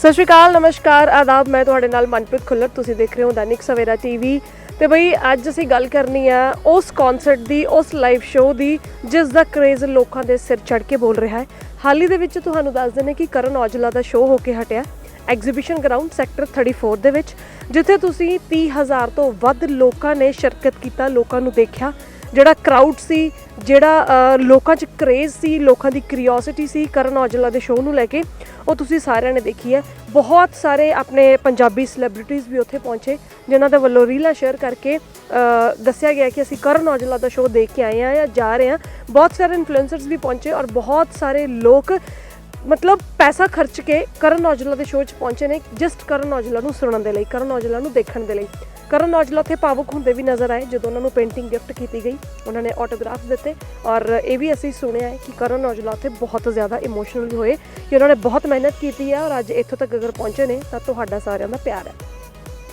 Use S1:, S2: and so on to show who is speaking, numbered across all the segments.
S1: ਸਤਿ ਸ਼੍ਰੀ ਅਕਾਲ, ਨਮਸਕਾਰ, ਆਦਾਬ, ਮੈਂ ਤੁਹਾਡੇ ਨਾਲ ਮਨਪ੍ਰੀਤ ਖੁੱਲਰ, ਤੁਸੀਂ ਦੇਖ ਰਹੇ ਹੋ ਦੈਨਿਕ ਸਵੇਰਾ ਟੀਵੀ। ਤੇ ਬਈ, ਅੱਜ ਅਸੀਂ ਗੱਲ ਕਰਨੀ ਆ ਉਸ ਕਨਸਰਟ ਦੀ, ਉਸ ਲਾਈਵ ਸ਼ੋਅ ਦੀ, ਜਿਸ ਦਾ ਕ੍ਰੇਜ਼ ਲੋਕਾਂ ਦੇ ਸਿਰ ਚੜ ਕੇ ਬੋਲ ਰਿਹਾ ਹੈ। ਹਾਲ ਹੀ ਦੇ ਵਿੱਚ ਤੁਹਾਨੂੰ ਦੱਸ ਦਿੰਦੇ ਕਿ ਕਰਨ ਔਜਲਾ ਦਾ ਸ਼ੋਅ ਹੋ ਕੇ ਹਟਿਆ। ਐਗਜ਼ੀਬਿਸ਼ਨ ਗਰਾਊਂਡ ਸੈਕਟਰ 34 ਦੇ ਵਿੱਚ, ਜਿੱਥੇ ਤੁਸੀਂ 30000 ਤੋਂ ਵੱਧ ਲੋਕਾਂ ਨੇ ਸ਼ਿਰਕਤ ਕੀਤਾ, ਲੋਕਾਂ ਨੂੰ ਦੇਖਿਆ। ਜਿਹੜਾ ਕਰਾਊਡ ਸੀ, ਜਿਹੜਾ ਲੋਕਾਂ 'ਚ ਕ੍ਰੇਜ਼ ਸੀ, ਲੋਕਾਂ ਦੀ ਕਿਉਰਿਓਸਿਟੀ ਸੀ ਕਰਨ ਔਜਲਾ ਦੇ ਸ਼ੋਅ ਨੂੰ ਲੈ ਕੇ, ਉਹ ਤੁਸੀਂ ਸਾਰਿਆਂ ਨੇ ਦੇਖੀ ਹੈ। ਬਹੁਤ ਸਾਰੇ ਆਪਣੇ ਪੰਜਾਬੀ ਸੈਲੀਬ੍ਰਿਟੀਜ਼ ਵੀ ਉੱਥੇ ਪਹੁੰਚੇ, ਜਿਨ੍ਹਾਂ ਦੇ ਵੱਲੋਂ ਰੀਲਾਂ ਸ਼ੇਅਰ ਕਰਕੇ ਦੱਸਿਆ ਗਿਆ ਕਿ ਅਸੀਂ ਕਰਨ ਔਜਲਾ ਦਾ ਸ਼ੋਅ ਦੇਖ ਕੇ ਆਏ ਹਾਂ ਜਾਂ ਜਾ ਰਹੇ ਹਾਂ। ਬਹੁਤ ਸਾਰੇ ਇਨਫਲੂਐਂਸਰਸ ਵੀ ਪਹੁੰਚੇ ਔਰ ਬਹੁਤ ਸਾਰੇ ਲੋਕ, ਮਤਲਬ ਪੈਸਾ ਖਰਚ ਕੇ ਕਰਨ ਔਜਲਾ ਦੇ ਸ਼ੋਅ 'ਚ ਪਹੁੰਚੇ ਨੇ ਜਸਟ ਕਰਨ ਔਜਲਾ ਨੂੰ ਸੁਣਨ ਦੇ ਲਈ, ਕਰਨ ਔਜਲਾ ਨੂੰ ਦੇਖਣ ਦੇ ਲਈ। ਕਰਨ ਔਜਲਾ ਉੱਥੇ ਭਾਵੁਕ ਹੁੰਦੇ ਵੀ ਨਜ਼ਰ ਆਏ, ਜਦੋਂ ਉਹਨਾਂ ਨੂੰ ਪੇਂਟਿੰਗ ਗਿਫਟ ਕੀਤੀ ਗਈ, ਉਹਨਾਂ ਨੇ ਆਟੋਗ੍ਰਾਫ ਦਿੱਤੇ ਔਰ ਇਹ ਵੀ ਅਸੀਂ ਸੁਣਿਆ ਹੈ ਕਿ ਕਰਨ ਔਜਲਾ ਉੱਥੇ ਬਹੁਤ ਜ਼ਿਆਦਾ ਇਮੋਸ਼ਨਲ ਹੋਏ ਕਿ ਉਹਨਾਂ ਨੇ ਬਹੁਤ ਮਿਹਨਤ ਕੀਤੀ ਹੈ ਔਰ ਅੱਜ ਇੱਥੋਂ ਤੱਕ ਅਗਰ ਪਹੁੰਚੇ ਨੇ ਤਾਂ ਤੁਹਾਡਾ ਸਾਰਿਆਂ ਦਾ ਪਿਆਰ ਹੈ।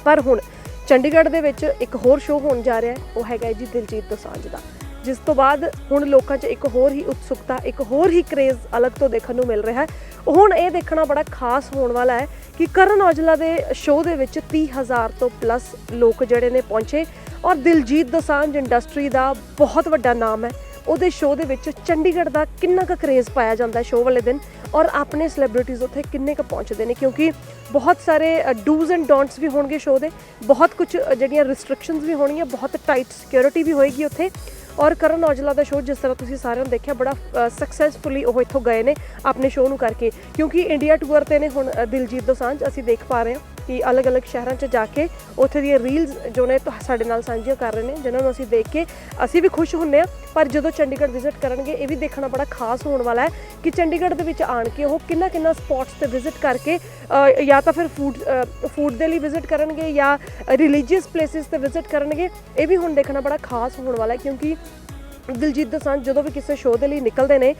S1: ਪਰ ਹੁਣ ਚੰਡੀਗੜ੍ਹ ਦੇ ਵਿੱਚ ਇੱਕ ਹੋਰ ਸ਼ੋਅ ਹੋਣ ਜਾ ਰਿਹਾ ਹੈ, ਉਹ ਹੈਗਾ ਜੀ ਦਿਲਜੀਤ ਦੋਸਾਂਝ ਦਾ। ਜਿਸ ਤੋਂ ਬਾਅਦ ਹੁਣ ਲੋਕਾਂ 'ਚ ਇੱਕ ਹੋਰ ਹੀ ਉਤਸੁਕਤਾ, ਇੱਕ ਹੋਰ ਹੀ ਕ੍ਰੇਜ਼ ਅਲੱਗ ਤੋਂ ਦੇਖਣ ਨੂੰ ਮਿਲ ਰਿਹਾ ਹੈ। ਹੁਣ ਇਹ ਦੇਖਣਾ ਬੜਾ ਖਾਸ ਹੋਣ ਵਾਲਾ ਹੈ ਕਿ ਕਰਨ ਔਜਲਾ ਦੇ ਸ਼ੋਅ ਦੇ ਵਿੱਚ 30000 ਤੋਂ ਪਲੱਸ ਲੋਕ ਜਿਹੜੇ ਨੇ ਪਹੁੰਚੇ ਔਰ ਦਿਲਜੀਤ ਦੋਸਾਂਝ ਇੰਡਸਟਰੀ ਦਾ ਬਹੁਤ ਵੱਡਾ ਨਾਮ ਹੈ। ਉਹਦੇ ਸ਼ੋਅ ਦੇ ਵਿੱਚ ਚੰਡੀਗੜ੍ਹ ਦਾ ਕਿੰਨਾ ਕੁ ਕ੍ਰੇਜ਼ ਪਾਇਆ ਜਾਂਦਾ ਸ਼ੋਅ ਵਾਲੇ ਦਿਨ ਔਰ ਆਪਣੇ ਸੈਲੀਬ੍ਰਿਟੀਜ਼ ਉੱਥੇ ਕਿੰਨੇ ਕੁ ਪਹੁੰਚਦੇ ਨੇ ਕਿਉਂਕਿ ਬਹੁਤ ਸਾਰੇ ਡੂਜ਼ ਐਂਡ ਡੋਂਟਸ ਵੀ ਹੋਣਗੇ ਸ਼ੋਅ ਦੇ, ਬਹੁਤ ਕੁਝ ਜਿਹੜੀਆਂ ਰਿਸਟ੍ਰਿਕਸ਼ਨਸ ਵੀ ਹੋਣਗੀਆਂ, ਬਹੁਤ ਟਾਈਟ ਸਿਕਿਉਰਿਟੀ ਵੀ ਹੋਏਗੀ ਉੱਥੇ। ਔਰ ਕਰਨ ਔਜਲਾ ਦਾ ਸ਼ੋਅ ਜਿਸ ਤਰ੍ਹਾਂ ਤੁਸੀਂ ਸਾਰਿਆਂ ਨੂੰ ਦੇਖਿਆ ਬੜਾ ਸਕਸੈਸਫੁਲੀ ਉਹ ਇੱਥੋਂ ਗਏ ਨੇ ਆਪਣੇ ਸ਼ੋਅ ਨੂੰ ਕਰਕੇ। ਕਿਉਂਕਿ ਇੰਡੀਆ ਟੂਰ ਤੇ ਨੇ ਹੁਣ ਅ, ਦਿਲਜੀਤ ਦੋਸਾਂਝ ਅਸੀਂ ਦੇਖ ਪਾ ਰਹੇ ਹਾਂ। ਕਿ ਅਲੱਗ-ਅਲੱਗ ਸ਼ਹਿਰਾਂ 'ਚ ਜਾ ਕੇ ਉੱਥੇ ਦੀਆਂ ਰੀਲਸ ਜੋ ਨੇ ਤੁਹਾ- ਸਾਡੇ ਨਾਲ ਸਾਂਝੀਆਂ ਕਰ ਰਹੇ ਨੇ, ਜਿਨ੍ਹਾਂ ਨੂੰ ਅਸੀਂ ਦੇਖ ਕੇ ਅਸੀਂ ਵੀ ਖੁਸ਼ ਹੁੰਨੇ ਆ ਪਰ ਜਦੋਂ ਚੰਡੀਗੜ੍ਹ ਵਿਜ਼ਿਟ ਕਰਨਗੇ, ਇਹ ਵੀ ਦੇਖਣਾ ਬੜਾ ਖਾਸ ਹੋਣ ਵਾਲਾ ਹੈ ਕਿ ਚੰਡੀਗੜ੍ਹ ਦੇ ਵਿੱਚ ਆਣ ਕੇ ਉਹ ਕਿੰਨਾ ਕਿੰਨਾ ਸਪੌਟਸ ਤੇ ਵਿਜ਼ਿਟ ਕਰਕੇ ਜਾਂ ਤਾਂ ਫਿਰ ਫੂਡ ਫੂਡ ਦੇ ਲਈ ਵਿਜ਼ਿਟ ਕਰਨਗੇ ਜਾਂ ਰਿਲੀਜੀਅਸ ਪਲੇਸਿਸ ਤੇ ਵਿਜ਼ਿਟ ਕਰਨਗੇ, ਇਹ ਵੀ ਹੁਣ ਦੇਖਣਾ ਬੜਾ ਖਾਸ ਹੋਣ ਵਾਲਾ ਹੈ। ਕਿਉਂਕਿ ਦਿਲਜੀਤ ਦੋਸਾਂਝ ਜਦੋਂ ਵੀ ਕਿਸੇ ਸ਼ੋਅ ਦੇ ਲਈ ਨਿਕਲਦੇ ਨੇ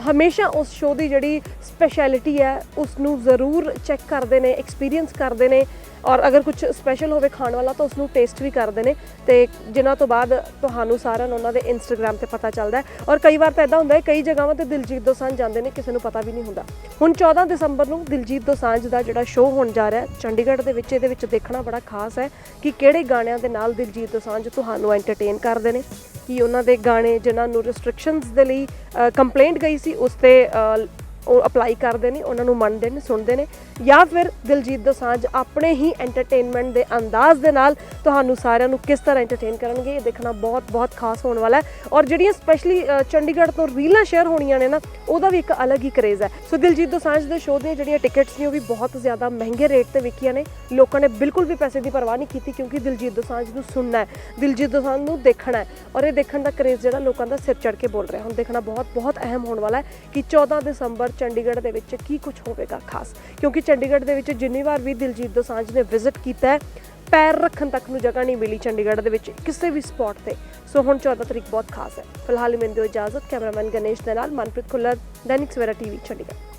S1: ਹਮੇਸ਼ਾ ਉਸ ਸ਼ੋਅ ਦੀ ਜਿਹੜੀ ਸਪੈਸ਼ਲਿਟੀ ਹੈ ਉਸ ਨੂੰ ਜ਼ਰੂਰ ਚੈੱਕ ਕਰਦੇ ਨੇ ਐਕਸਪੀਰੀਅੰਸ ਕਰਦੇ ਨੇ ਔਰ ਅਗਰ ਕੁਝ ਸਪੈਸ਼ਲ ਹੋਵੇ ਖਾਣ ਵਾਲਾ ਤਾਂ ਉਸ ਨੂੰ ਟੇਸਟ ਵੀ ਕਰਦੇ ਨੇ ਤੇ ਜਿਨ੍ਹਾਂ ਤੋਂ ਬਾਅਦ ਤੁਹਾਨੂੰ ਸਾਰਿਆਂ ਨੂੰ ਉਹਨਾਂ ਦੇ ਇੰਸਟਾਗ੍ਰam ਤੇ ਪਤਾ ਚੱਲਦਾ ਹੈ ਔਰ ਕਈ ਵਾਰ ਤਾਂ ਇਦਾਂ ਹੁੰਦਾ ਹੈ, ਕਈ ਜਗ੍ਹਾਵਾਂ ਤੇ ਦਿਲਜੀਤ ਦੋਸਾਂਝ ਜਾਂਦੇ ਨੇ, ਕਿਸੇ ਨੂੰ ਪਤਾ ਵੀ ਨਹੀਂ ਹੁੰਦਾ। ਹੁਣ 14 ਦਸੰਬਰ ਨੂੰ ਦਿਲਜੀਤ ਦੋਸਾਂਝ ਦਾ ਜਿਹੜਾ ਸ਼ੋਅ ਹੋਣ ਜਾ ਰਿਹਾ ਚੰਡੀਗੜ੍ਹ ਦੇ ਵਿੱਚ, ਇਹਦੇ ਵਿੱਚ ਦੇਖਣਾ ਬੜਾ ਖਾਸ ਹੈ ਕਿ ਕਿਹੜੇ ਗਾਣਿਆਂ ਦੇ ਨਾਲ ਦਿਲਜੀਤ ਦੋਸਾਂਝ ਤੁਹਾਨੂੰ ਐਂਟਰਟੇਨ ਕਰਦੇ ਨੇ। ਕਿ ਉਹਨਾਂ ਦੇ ਗਾਣੇ ਜਿਨ੍ਹਾਂ ਨੂੰ ਰਿਸਟ੍ਰਿਕਸ਼ਨਸ ਦੇ ਲਈ ਕੰਪਲੇਂਟ ਗਈ ਸੀ ਉਸ ਤੇ ਉਹ ਅਪਲਾਈ ਕਰਦੇ ਨੇ, ਉਹਨਾਂ ਨੂੰ ਮੰਨਦੇ ਨੇ, ਸੁਣਦੇ ਨੇ ਜਾਂ ਫਿਰ ਦਿਲਜੀਤ ਦੋਸਾਂਝ ਆਪਣੇ ਹੀ ਐਂਟਰਟੇਨਮੈਂਟ ਦੇ ਅੰਦਾਜ਼ ਦੇ ਨਾਲ ਤੁਹਾਨੂੰ ਸਾਰਿਆਂ ਨੂੰ ਕਿਸ ਤਰ੍ਹਾਂ ਐਂਟਰਟੇਨ ਕਰਨਗੇ, ਇਹ ਦੇਖਣਾ ਬਹੁਤ ਬਹੁਤ ਖਾਸ ਹੋਣ ਵਾਲਾ ਹੈ। ਔਰ ਜਿਹੜੀਆਂ ਸਪੈਸ਼ਲੀ ਚੰਡੀਗੜ੍ਹ ਤੋਂ ਰੀਲਾਂ ਸ਼ੇਅਰ ਹੋਣੀਆਂ ਨੇ ਨਾ, ਉਹਦਾ ਵੀ ਇੱਕ ਅਲੱਗ ਹੀ ਕਰੇਜ਼ ਹੈ। ਸੋ ਦਿਲਜੀਤ ਦੋਸਾਂਝ ਦੇ ਸ਼ੋਅ ਦੀਆਂ ਜਿਹੜੀਆਂ ਟਿਕਟਸ ਨੇ, ਉਹ ਵੀ ਬਹੁਤ ਜ਼ਿਆਦਾ ਮਹਿੰਗੇ ਰੇਟ ਤੇ ਵਿਕੀਆਂ ਨੇ। ਲੋਕਾਂ ਨੇ ਬਿਲਕੁਲ ਵੀ ਪੈਸੇ ਦੀ ਪਰਵਾਹ ਨਹੀਂ ਕੀਤੀ ਕਿਉਂਕਿ ਦਿਲਜੀਤ ਦੋਸਾਂਝ ਨੂੰ ਸੁਣਨਾ ਹੈ, ਦਿਲਜੀਤ ਦੋਸਾਂਝ ਨੂੰ ਦੇਖਣਾ ਹੈ। ਔਰ ਇਹ ਦੇਖਣ ਦਾ ਕਰੇਜ਼ ਜਿਹੜਾ ਲੋਕਾਂ ਦਾ ਸਿਰ ਚੜ ਕੇ ਬੋਲ ਰਿਹਾ, ਹੁਣ ਦੇਖਣਾ ਬਹੁਤ ਬਹੁਤ ਅਹਿਮ ਹੋਣ ਵਾਲਾ ਹੈ ਕਿ 14 ਦਸੰਬਰ ਚੰਡੀਗੜ੍ਹ ਦੇ ਵਿੱਚ ਕੀ ਕੁਝ ਹੋਵੇਗਾ ਖਾਸ? ਕਿਉਂਕਿ ਚੰਡੀਗੜ੍ਹ ਦੇ ਵਿੱਚ ਜਿੰਨੀ ਵਾਰ ਵੀ ਦਿਲਜੀਤ ਦੋਸਾਂਝ ਨੇ ਵਿਜ਼ਿਟ ਕੀਤਾ ਹੈ, ਪੈਰ ਰੱਖਣ ਤੱਕ ਨੂੰ ਜਗ੍ਹਾ ਨਹੀਂ ਮਿਲੀ ਚੰਡੀਗੜ੍ਹ ਦੇ ਵਿੱਚ ਕਿਸੇ ਵੀ ਸਪੌਟ ਤੇ। ਸੋ ਹੁਣ 14 ਤਰੀਕ ਬਹੁਤ ਖਾਸ ਹੈ। ਫਿਲਹਾਲ ਮੈਨੂੰ ਦਿਓ ਇਜਾਜ਼ਤ, ਕੈਮਰਾਮੈਨ ਗਣੇਸ਼ ਦੇ ਨਾਲ ਮਨਪ੍ਰੀਤ ਖੁੱਲਰ, ਦੈਨਿਕ ਸਵੇਰਾ ਟੀਵੀ, ਚੰਡੀਗੜ੍ਹ।